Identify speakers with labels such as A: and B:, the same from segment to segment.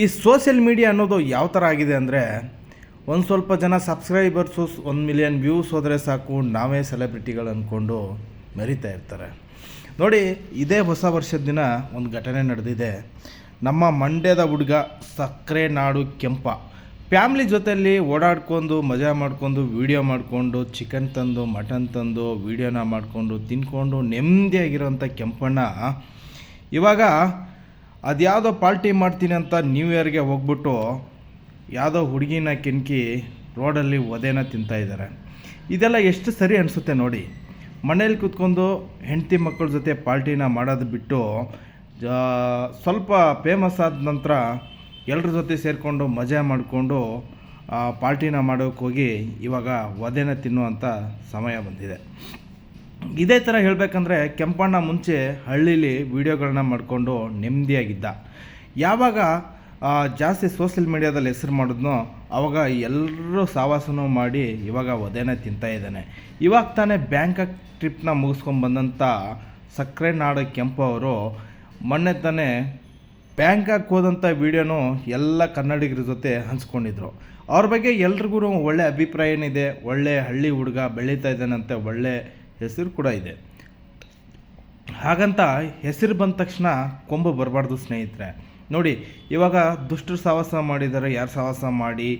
A: ಈ social media ಅನ್ನೋದು ಯಾವ ಥರ ಆಗಿದೆ ಅಂದರೆ ಒಂದು ಸ್ವಲ್ಪ ಜನ ಸಬ್ಸ್ಕ್ರೈಬರ್ಸು ಒಂದು ಮಿಲಿಯನ್ ವ್ಯೂಸ್ ಹೋದರೆ ಸಾಕು, ನಾವೇ ಸೆಲೆಬ್ರಿಟಿಗಳು ಅಂದ್ಕೊಂಡು ಮೆರಿತಾ ಇರ್ತಾರೆ. ನೋಡಿ, ಇದೇ ಹೊಸ ವರ್ಷದ ದಿನ ಒಂದು ಘಟನೆ ನಡೆದಿದೆ. ನಮ್ಮ ಮಂಡ್ಯದ ಹುಡುಗ ಸಕ್ಕರೆ ನಾಡು ಕೆಂಪ. ಫ್ಯಾಮ್ಲಿ ಜೊತೆಯಲ್ಲಿ ಓಡಾಡ್ಕೊಂಡು, ಮಜಾ ಮಾಡ್ಕೊಂಡು, ವೀಡಿಯೋ ಮಾಡಿಕೊಂಡು, ಚಿಕನ್ ತಂದು, ಮಟನ್ ತಂದು, ವೀಡಿಯೋನ ಮಾಡಿಕೊಂಡು, ತಿನ್ಕೊಂಡು ನೆಮ್ಮದಿಯಾಗಿರೋಂಥ ಕೆಂಪಣ್ಣ ಇವಾಗ ಅದ್ಯಾವುದೋ ಪಾರ್ಟಿ ಮಾಡ್ತೀನಿ ಅಂತ ನ್ಯೂ ಇಯರ್ಗೆ ಹೋಗ್ಬಿಟ್ಟು ಯಾವುದೋ ಹುಡುಗಿನ ಕೆಣಕಿ ರೋಡಲ್ಲಿ ಒದೆನ ತಿಂತಾ ಇದ್ದಾರೆ ಇದೆಲ್ಲ ಎಷ್ಟು ಸರಿ ಅನಿಸುತ್ತೆ ನೋಡಿ. ಮನೇಲಿ ಕೂತ್ಕೊಂಡು ಹೆಂಡತಿ ಮಕ್ಕಳ ಜೊತೆ ಪಾರ್ಟಿನ ಮಾಡೋದು ಬಿಟ್ಟು ಸ್ವಲ್ಪ ಫೇಮಸ್ ಆದ ನಂತರ ಎಲ್ಲರ ಜೊತೆ ಸೇರಿಕೊಂಡು ಮಜಾ ಮಾಡಿಕೊಂಡು ಪಾರ್ಟಿನ ಮಾಡೋಕ್ಕೋಗಿ ಇವಾಗ ಒದೆನ ತಿನ್ನುವಂಥ ಸಮಯ ಬಂದಿದೆ. ಇದೇ ಥರ ಹೇಳಬೇಕಂದ್ರೆ ಕೆಂಪಣ್ಣ ಮುಂಚೆ ಹಳ್ಳೀಲಿ ವೀಡಿಯೋಗಳನ್ನ ಮಾಡಿಕೊಂಡು ನೆಮ್ಮದಿಯಾಗಿದ್ದ. ಯಾವಾಗ ಜಾಸ್ತಿ ಸೋಷಿಯಲ್ ಮೀಡ್ಯಾದಲ್ಲಿ ಹೆಸರು ಮಾಡಿದ್ನೋ, ಅವಾಗ ಎಲ್ಲರೂ ಸಾವಾಸನೂ ಮಾಡಿ ಇವಾಗ ಒದೇನೆ ತಿಂತಾ ಇದ್ದಾನೆ. ಇವಾಗ ತಾನೇ ಬ್ಯಾಂಕಾಕ್ ಟ್ರಿಪ್ನ ಮುಗಿಸ್ಕೊಂಡು ಬಂದಂಥ ಸಕ್ಕರೆ ನಾಡು ಕೆಂಪು ಅವರು ಮೊನ್ನೆ ತಾನೇ ಬ್ಯಾಂಕಾಕ್ ಹೋದಂಥ ವೀಡಿಯೋನು ಎಲ್ಲ ಕನ್ನಡಿಗರ ಜೊತೆ ಹಂಚ್ಕೊಂಡಿದ್ರು. ಅವ್ರ ಬಗ್ಗೆ ಎಲ್ರಿಗೂ ಒಳ್ಳೆ ಅಭಿಪ್ರಾಯ ಏನಿದೆ? ಒಳ್ಳೆ ಹಳ್ಳಿ ಹುಡುಗ ಬೆಳೀತಾ ಇದ್ದಾನಂತೆ, ಒಳ್ಳೆ ಹೆಸರು ಕೂಡ ಇದೆ. ಹಾಗಂತ ಹೆಸರು ಬಂದ ತಕ್ಷಣ ಕೊಂಬು ಬರಬಾರ್ದು ಸ್ನೇಹಿತರೆ. ನೋಡಿ, ಇವಾಗ ದುಷ್ಟರು ಸಾಹಸ ಮಾಡಿದ್ದಾರೆ, ಯಾರು ಸಾಹಸ ಮಾಡಿ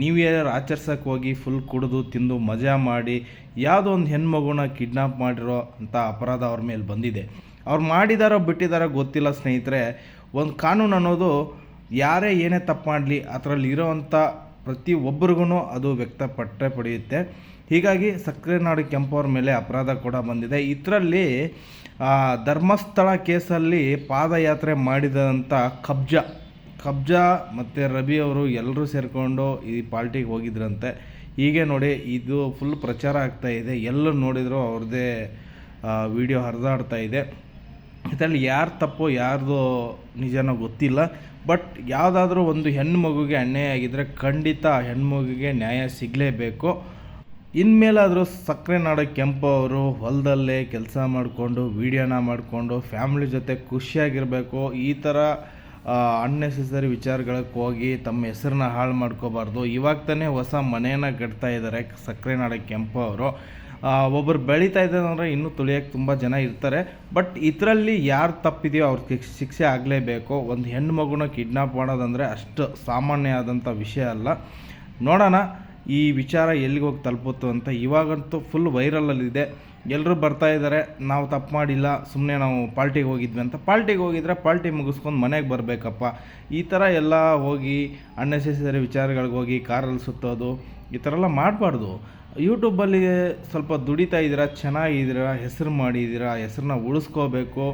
A: ನ್ಯೂ ಇಯರ್ ಆಚರ್ಸಕ್ಕೆ ಹೋಗಿ ಫುಲ್ ಕುಡಿದು ತಿಂದು ಮಜಾ ಮಾಡಿ, ಯಾವುದೋ ಒಂದು ಹೆಣ್ಮಗುನ ಕಿಡ್ನಾಪ್ ಮಾಡಿರೋ ಅಂತ ಅಪರಾಧ ಅವ್ರ ಮೇಲೆ ಬಂದಿದೆ. ಅವ್ರು ಮಾಡಿದಾರೋ ಬಿಟ್ಟಿದಾರೋ ಗೊತ್ತಿಲ್ಲ ಸ್ನೇಹಿತರೆ. ಒಂದು ಕಾನೂನು ಅನ್ನೋದು ಯಾರೇ ಏನೇ ತಪ್ಪು ಮಾಡಲಿ ಅದರಲ್ಲಿ ಇರೋವಂಥ ಪ್ರತಿ ಒಬ್ಬರಿಗೂ ಅದು ವ್ಯಕ್ತಪಟ್ಟೆ ಪಡೆಯುತ್ತೆ. ಹೀಗಾಗಿ ಸಕ್ಕರೆ ನಾಡು ಕೆಂಪವ್ರ ಮೇಲೆ ಅಪರಾಧ ಕೂಡ ಬಂದಿದೆ. ಇದರಲ್ಲಿ ಧರ್ಮಸ್ಥಳ ಕೇಸಲ್ಲಿ ಪಾದಯಾತ್ರೆ ಮಾಡಿದಂಥ ಕಬ್ಜಾ ಕಬ್ಜಾ ಮತ್ತು ರವಿ ಅವರು ಎಲ್ಲರೂ ಸೇರಿಕೊಂಡು ಈ ಪಾರ್ಟಿಗೆ ಹೋಗಿದ್ರಂತೆ. ಹೀಗೆ ನೋಡಿ ಇದು ಫುಲ್ ಪ್ರಚಾರ ಆಗ್ತಾ ಇದೆ. ಎಲ್ಲರೂ ನೋಡಿದರೂ ಅವ್ರದ್ದೇ ವಿಡಿಯೋ ಹರಿದಾಡ್ತಾ ಇದೆ. ಇದರಲ್ಲಿ ಯಾರು ತಪ್ಪು, ಯಾರ್ದು ನಿಜನೋ ಗೊತ್ತಿಲ್ಲ. ಬಟ್ ಯಾವುದಾದ್ರೂ ಒಂದು ಹೆಣ್ಣು ಮಗುಗೆ ಅನ್ಯಾಯ ಆಗಿದ್ದರೆ ಖಂಡಿತ ಆ ನ್ಯಾಯ ಸಿಗಲೇಬೇಕು. ಇನ್ಮೇಲಾದರೂ ಸಕ್ಕರೆ ನಾಡು ಕೆಂಪು ಅವರು ಹೊಲದಲ್ಲೇ ಕೆಲಸ ಮಾಡಿಕೊಂಡು, ವೀಡಿಯೋನ ಮಾಡಿಕೊಂಡು, ಫ್ಯಾಮ್ಲಿ ಜೊತೆ ಖುಷಿಯಾಗಿರಬೇಕು. ಈ ಥರ ಅನ್ನೆಸೆಸರಿ ವಿಚಾರಗಳಿಗೆ ಹೋಗಿ ತಮ್ಮ ಹೆಸರನ್ನ ಹಾಳು ಮಾಡ್ಕೋಬಾರ್ದು. ಇವಾಗ ತಾನೇ ಹೊಸ ಮನೆಯನ್ನು ಕಟ್ತಾ ಇದ್ದಾರೆ ಸಕ್ಕರೆ ನಾಡು ಕೆಂಪು ಅವರು. ಒಬ್ಬರು ಬೆಳೀತಾ ಇದ್ದಾರೆ ಅಂದರೆ ಇನ್ನೂ ತುಳಿಯೋಕ್ಕೆ ತುಂಬ ಜನ ಇರ್ತಾರೆ. ಬಟ್ ಇದರಲ್ಲಿ ಯಾರು ತಪ್ಪಿದೆಯೋ ಅವ್ರಿಗೆ ಶಿಕ್ಷೆ ಆಗಲೇಬೇಕು. ಒಂದು ಹೆಣ್ಣು ಮಗುನ ಕಿಡ್ನಾಪ್ ಮಾಡೋದಂದರೆ ಅಷ್ಟು ಸಾಮಾನ್ಯ ಆದಂಥ ವಿಷಯ ಅಲ್ಲ. ನೋಡೋಣ, ಈ ವಿಚಾರ ಎಲ್ಲಿಗೆ ಹೋಗಿ ತಲುಪುತ್ತು ಅಂತ. ಇವಾಗಂತೂ ಫುಲ್ ವೈರಲಲ್ಲಿದೆ ಎಲ್ಲರೂ ಬರ್ತಾ ಇದ್ದಾರೆ. ನಾವು ತಪ್ಪು ಮಾಡಿಲ್ಲ. ಸುಮ್ಮನೆ ನಾವು ಪಾರ್ಟಿಗೆ ಹೋಗಿದ್ವಿ ಅಂತ. ಪಾರ್ಟಿಗೆ ಹೋಗಿದ್ರೆ ಪಾರ್ಟಿ ಮುಗಿಸ್ಕೊಂಡು ಮನೆಗೆ ಬರಬೇಕಪ್ಪ. ಈ ಥರ ಎಲ್ಲ ಹೋಗಿ ಅನ್ನೆಸೆಸರಿ ವಿಚಾರಗಳಿಗೆ ಹೋಗಿ, ಕಾರಲ್ಲಿ ಸುತ್ತೋದು, ಈ ಥರ ಎಲ್ಲ ಮಾಡಬಾರ್ದು. ಯೂಟ್ಯೂಬಲ್ಲಿ ಸ್ವಲ್ಪ ದುಡಿತಾ ಇದ್ದೀರಾ, ಚೆನ್ನಾಗಿದ್ದೀರಾ, ಹೆಸರು ಮಾಡಿದ್ದೀರಾ, ಹೆಸ್ರನ್ನ ಉಳಿಸ್ಕೋಬೇಕು,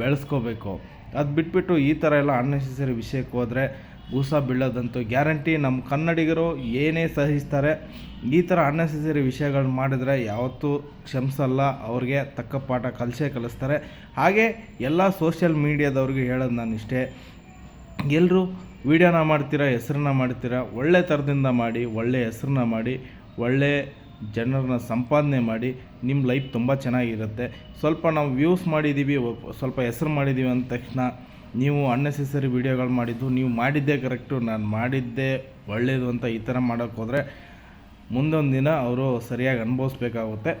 A: ಬೆಳೆಸ್ಕೋಬೇಕು. ಅದು ಬಿಟ್ಬಿಟ್ಟು ಈ ಥರ ಎಲ್ಲ ಅನ್ನೆಸೆಸರಿ ವಿಷಯಕ್ಕೆ ಹೋದರೆ ಗೂಸ ಬೀಳೋದಂತೂ ಗ್ಯಾರಂಟಿ ನಮ್ಮ ಕನ್ನಡಿಗರು ಏನೇ ಸಹಿಸ್ತಾರೆ. ಈ ಥರ ಅನ್ನೆಸೆಸರಿ ವಿಷಯಗಳು ಮಾಡಿದರೆ ಯಾವತ್ತೂ ಕ್ಷಮಿಸಲ್ಲ, ಅವ್ರಿಗೆ ತಕ್ಕ ಪಾಠ ಕಲಿಸೇ ಕಲಿಸ್ತಾರೆ. ಹಾಗೆ ಎಲ್ಲ ಸೋಷಿಯಲ್ ಮೀಡಿಯಾದವ್ರಿಗೆ ಹೇಳೋದು ನಾನು ಇಷ್ಟೇ ಎಲ್ಲರೂ ವೀಡಿಯೋನ ಮಾಡ್ತೀರಾ, ಹೆಸ್ರನ್ನ ಮಾಡ್ತೀರಾ, ಒಳ್ಳೆ ಥರದಿಂದ ಮಾಡಿ, ಒಳ್ಳೆ ಹೆಸರನ್ನ ಮಾಡಿ ಒಳ್ಳೆ ಜನರನ್ನ ಸಂಪಾದನೆ ಮಾಡಿ ನಿಮ್ಮ ಲೈಫ್ ತುಂಬ ಚೆನ್ನಾಗಿರುತ್ತೆ. ಸ್ವಲ್ಪ ನಾವು ವ್ಯೂಸ್ ಮಾಡಿದ್ದೀವಿ ಸ್ವಲ್ಪ ಹೆಸರು ಮಾಡಿದ್ದೀವಿ ಅಂದ ತಕ್ಷಣ ನೀವು ಅನ್ನೆಸೆಸರಿ ವೀಡಿಯೋಗಳು ಮಾಡಿದ್ದು, ನೀವು ಮಾಡಿದ್ದೇ ಕರೆಕ್ಟು ನಾನು ಮಾಡಿದ್ದೇ ಒಳ್ಳೆಯದು ಅಂತ ಈ ಥರ ಮಾಡೋಕ್ಕೋದ್ರೆ ಮುಂದೊಂದು ದಿನ ಅವರು ಸರಿಯಾಗಿ ಅನುಭವಿಸ್ಬೇಕಾಗುತ್ತೆ.